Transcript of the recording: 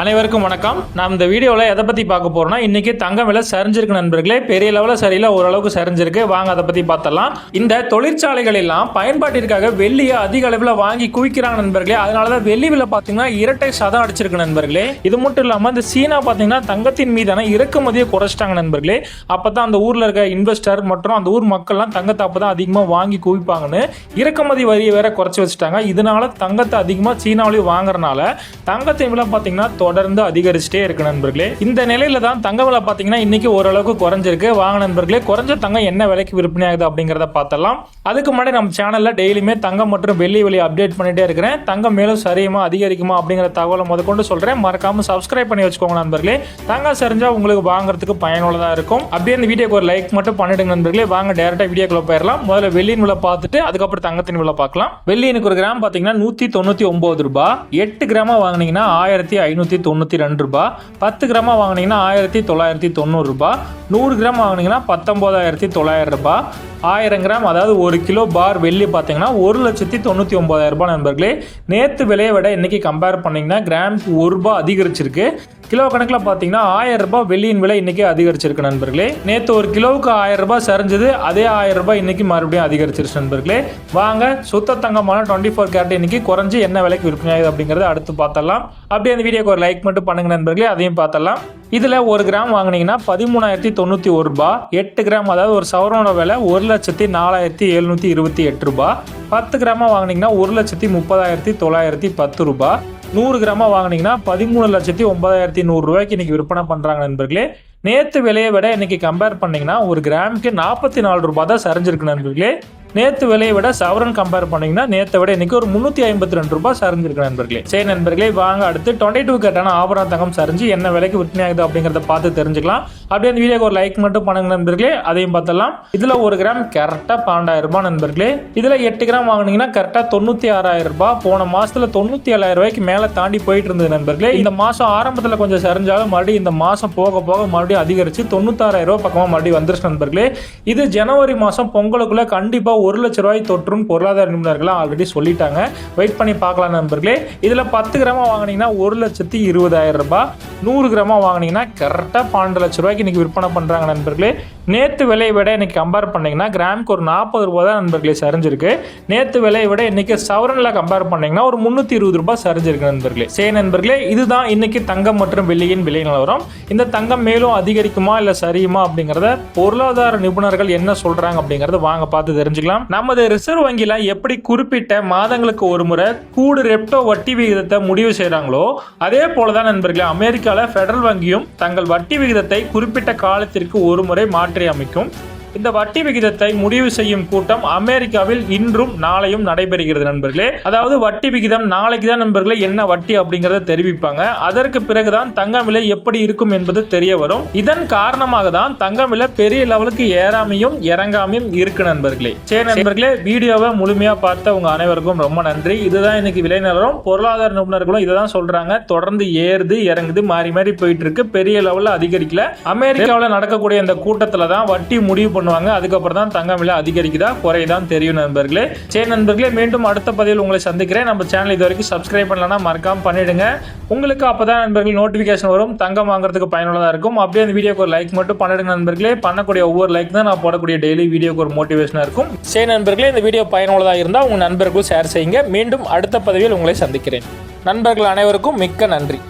அனைவருக்கும் வணக்கம். நாம் இந்த வீடியோவில் எதை பற்றி பார்க்க போகிறோம்னா இன்றைக்கி தங்கம் விலை சரிஞ்சிருக்கு நண்பர்களே. பெரிய லெவலில் சரியில்லை ஓரளவுக்கு சரிஞ்சிருக்கு. வாங்க அதை பற்றி பார்த்தலாம் இந்த தொழிற்சாலைகள் எல்லாம் பயன்பாட்டிற்காக வெள்ளியை அதிக அளவில் வாங்கி குவிக்கிறாங்க நண்பர்களே. அதனால தான் வெள்ளி விலை பார்த்தீங்கன்னா இரட்டை சதம் அடிச்சிருக்கு நண்பர்களே. இது மட்டும் இல்லாமல் இந்த சீனா பார்த்தீங்கன்னா தங்கத்தின் மீதான இறக்குமதியை குறைச்சிட்டாங்க நண்பர்களே. அப்போ தான் அந்த ஊரில் இருக்க இன்வெஸ்டர் மற்றும் அந்த ஊர் மக்கள்லாம் தங்கத்தை அப்போ தான் அதிகமாக வாங்கி குவிப்பாங்கன்னு இறக்குமதி வரியை வேற குறைச்சி வச்சுட்டாங்க. இதனால தங்கத்தை அதிகமாக சீனாவிலேயும் வாங்குறனால தங்கத்தின் விலை பார்த்தீங்கன்னா தொடர்ந்து அதிகரிச்சுட்டே இருக்கு நண்பர்களே. இந்த நிலையில தான் தங்க விலை பார்த்தீங்கன்னா இன்னைக்கு ஓரளவுக்கு குறைஞ்சிருக்கு. வாங்க நண்பர்களே குறைஞ்ச தங்கம் என்ன விலைக்கு விற்பனை ஆகுது அப்படிங்கிறத பார்த்தலாம் அதுக்கு முன்னாடி நம்ம சேனல்ல டெய்லியுமே தங்கம் மற்றும் வெள்ளி வெளி அப்டேட் பண்ணிட்டே இருக்கிறேன். தங்கம் மேலும் சரியுமா அதிகரிக்குமா அப்படிங்கிற தகவலை முதற்கொண்டு சொல்றேன். மறக்காம சப்ஸ்கிரைப் பண்ணி வச்சுக்கோங்க நண்பர்களே. தங்கம் சரிஞ்சால் உங்களுக்கு வாங்குறதுக்கு பயனுள்ளதா இருக்கும். அப்படியே இந்த வீடியோக்கு ஒரு லைக் மட்டும் பண்ணிடுங்க நண்பர்களே. வாங்க டேரக்டா வீடியோக்குள்ள போயிடலாம். முதல்ல வெள்ளியின் விலை பார்த்துட்டு அதுக்கப்புறம் தங்கத்தின் விலை பார்க்கலாம். வெள்ளியனுக்கு ஒரு கிராம் பார்த்தீங்கன்னா நூற்றி தொண்ணூற்றி ஒம்பது ரூபாய். எட்டு கிராமா வாங்குனீங்கன்னா ஆயிரத்தி ஐநூற்றி தொண்ணூற்றி ரெண்டு ரூபாய் பத்து கிராமா வாங்குனீங்கன்னா ஆயிரத்தி தொள்ளாயிரத்தி தொண்ணூறுரூபா நூறு கிராம் வாங்குனீங்கன்னா பத்தொம்போதாயிரத்தி தொள்ளாயிரம் ரூபாய் ஆயிரம் கிராம் அதாவது ஒரு கிலோ பார் வெள்ளி பார்த்தீங்கன்னா ஒரு லட்சத்தி தொண்ணூற்றி ஒம்பதாயிரம் ரூபாய் நண்பர்களே. நேற்று விலையை விட இன்றைக்கி கம்பேர் பண்ணிங்கன்னா கிராமுக்கு ஒரு ரூபாய் அதிகரிச்சிருக்கு. கிலோ கணக்கில் பார்த்தீங்கன்னா ஆயிரம் ரூபாய் வெள்ளியின் விலை இன்றைக்கி அதிகரிச்சிருக்கு நண்பர்களே. நேற்று ஒரு கிலோவுக்கு ஆயிரம் ரூபாய் சரிஞ்சது அதே ஆயிரம் ரூபாய் இன்றைக்கி மறுபடியும் அதிகரிச்சிருச்சு நண்பர்களே. வாங்க சுத்த தங்கமான டுவெண்ட்டி ஃபோர் கேரட் இன்னைக்கு குறைஞ்சி என்ன விலைக்கு விற்பனை அப்படிங்கிறத அப்படிங்கறத அடுத்து பார்த்தலாம் அப்படியே அந்த வீடியோக்கு ஒரு லைக் மட்டும் பண்ணுங்க நண்பர்களே அதையும் பார்த்தலாம் இதில் ஒரு கிராம் வாங்குனீங்கன்னா பதிமூணாயிரத்தி தொண்ணூற்றி ஒரு ரூபா எட்டு கிராம் அதாவது ஒரு சவரனோட விலை ஒரு லட்சத்தி நாலாயிரத்தி எழுநூற்றி இருபத்தி எட்டு ரூபா. பத்து கிராமாக வாங்கினீங்கன்னா ஒரு லட்சத்தி முப்பதாயிரத்தி தொள்ளாயிரத்தி பத்து ரூபாய் நூறு கிராமா வாங்குனீங்கன்னா பதிமூணு லட்சத்தி ஒன்பதாயிரத்தி நூறுரூவாய்க்கு இன்றைக்கி விற்பனை பண்ணுறாங்க நண்பர்களே. நேற்று விலையை விட இன்றைக்கி கம்பேர் பண்ணிங்கன்னா ஒரு கிராமுக்கு நாற்பத்தி நாலு ரூபாய் தான் சரிஞ்சிருக்கு நண்பர்களே. நேற்று விலையை விட சவரன் கம்பேர் பண்ணீங்கன்னா நேற்றை விட இன்னைக்கு ஒரு முந்நூற்றி ஐம்பத்தி ரெண்டு ரூபாய் சரிஞ்சிருக்கு நண்பர்களே. சரி நண்பர்களே வாங்க அடுத்து டுவெண்ட்டி டூ கேட்டான ஆபரண தங்கம் சரிஞ்சு என்ன விலைக்கு விற்பனை ஆகுது அப்படிங்கிறத பார்த்து தெரிஞ்சுக்கலாம். அப்படியே அந்த வீடியோக்கு ஒரு லைக் மட்டும் பண்ணுங்க நண்பர்களே அதையும் பார்த்தலாம் இதில் ஒரு கிராம் கரெக்டாக பன்னெண்டாயிரம் ரூபாய் நண்பர்களே. இதில் எட்டு கிராம் வாங்குனீங்கன்னா கரெக்டாக தொண்ணூற்றி ஆறாயிரம் ரூபாய். போன மாதத்தில் தொண்ணூற்றி ஏழாயிரம் ரூபாய்க்கு மேலே தாண்டி போயிட்டு இருந்தது நண்பர்களே. இந்த மாதம் ஆரம்பத்தில் கொஞ்சம் சரிஞ்சாலும் மறுபடியும் இந்த மாதம் போக போக மறுபடியும் அதிகரித்து தொண்ணூத்தாறாயிரம் ரூபாய் பக்கமாக மறுபடியும் வந்துருச்சு நண்பர்களே. இது ஜனவரி மாதம் பொங்கலுக்குள்ளே கண்டிப்பாக ஒரு லட்ச ரூபாய் தொற்றும் பொருளாதார நிபுணர்கள்லாம் ஆல்ரெடி சொல்லிட்டாங்க. வெயிட் பண்ணி பார்க்கலாம் நண்பர்களே. இதில் பத்து கிராமா வாங்குனீங்கன்னா ஒரு லட்சத்தி இருபதாயிரம் ரூபாய். நூறு கிராமா வாங்குனீங்கன்னா கரெக்டாக பன்னெண்டு லட்ச ரூபாய்க்கு இன்னைக்கு விற்பனை பண்ணுறாங்க நண்பர்களே. நேற்று விலையை விட இன்றைக்கி கம்பேர் பண்ணீங்கன்னா கிராமுக்கு ஒரு நாற்பது ரூபா தான் நண்பர்களே சரிஞ்சிருக்கு. நேற்று விலையை விட இன்றைக்கி சவரனில் கம்பேர் பண்ணிங்கன்னா ஒரு முந்நூற்றி இருபது ரூபாய் சரிஞ்சிருக்கு நண்பர்களே. சரி நண்பர்களே இதுதான் இன்றைக்கி தங்கம் மற்றும் வெள்ளியின் விலை நிலவரம். இந்த தங்கம் மேலும் அதிகரிக்குமா இல்லை சரியுமா அப்படிங்கிறத பொருளாதார நிபுணர்கள் என்ன சொல்கிறாங்க அப்படிங்கிறத வாங்க பார்த்து தெரிஞ்சுக்கலாம். நமது ரிசர்வ் வங்கியில எப்படி குறிப்பிட்ட மாதங்களுக்கு ஒரு முறை கூடு ரெப்டோ வட்டி விகிதத்தை முடிவு செய்யறாங்களோ அதே போலதான் நண்பர்களே அமெரிக்கால ஃபெடரல் வங்கியும் தங்கள் வட்டி விகிதத்தை குறிப்பிட்ட காலத்திற்கு ஒரு முறை மாற்றி அமைக்கும் இந்த வட்டி விகிதத்தை முடிவு செய்யும் கூட்டம் அமெரிக்காவில் இன்றும் நாளையும் நடைபெறுகிறது நண்பர்களே. அதாவது வட்டி விகிதம் நாளைக்கு தான் நண்பர்களே என்ன வட்டி அப்படிங்கறத தெரிவிப்பாங்க. அதற்கு பிறகுதான் தங்கம் விலை எப்படி இருக்கும் என்பது தெரிய வரும். இதன் காரணமாக தான் தங்கம் விலை பெரிய லெவலுக்கு ஏறாமையும் இறங்காமையும் இருக்கு நண்பர்களே. சரி நண்பர்களே வீடியோவை முழுமையா பார்த்த உங்க அனைவருக்கும் ரொம்ப நன்றி. இதுதான் இன்னைக்கு விலை நிலவரம். பொருளாதார நிபுணர்களும் இதை தான் சொல்றாங்க. தொடர்ந்து ஏறுது இறங்குது மாறி மாறி போயிட்டு இருக்கு. பெரிய லெவல்ல அதிகரிக்கல. அமெரிக்காவில் நடக்கக்கூடிய இந்த கூட்டத்துல தான் வட்டி முடிவு பண்ணுவாங்க. அதுக்கப்புறம் தான் தங்கம் விலை அதிகரிக்குதா? குறையுதான் தெரியும் நண்பர்களே. சரி நண்பர்களே மீண்டும் அடுத்த பதிவில் உங்களை சந்திக்கிறேன். நம்ம சேனல் இது வரைக்கும் சப்ஸ்கிரைப் பண்ணலன்னா மறக்காம பண்ணிடுங்க. உங்களுக்கு அப்பதான் நண்பர்கள் நோட்டிஃபிகேஷன் வரும். தங்கம் வாங்குறதுக்கு பயனுள்ளதா இருக்கும். அப்படியே அந்த வீடியோக்கு ஒரு லைக் மட்டும் பண்ணிடுங்க நண்பர்களே. பண்ணக்கூடிய ஒவ்வொரு லைக் தான் நான் போடக்கூடிய டெய்லி வீடியோக்கு ஒரு மோட்டிவேஷனாக இருக்கும். சரி நண்பர்களே இந்த வீடியோ பயனுள்ளதாக இருந்தால் உங்கள் நண்பர்களும் ஷேர் செய்யுங்க. மீண்டும் அடுத்த பதவியில் உங்களை சந்திக்கிறேன். நண்பர்கள் அனைவருக்கும் மிக்க நன்றி.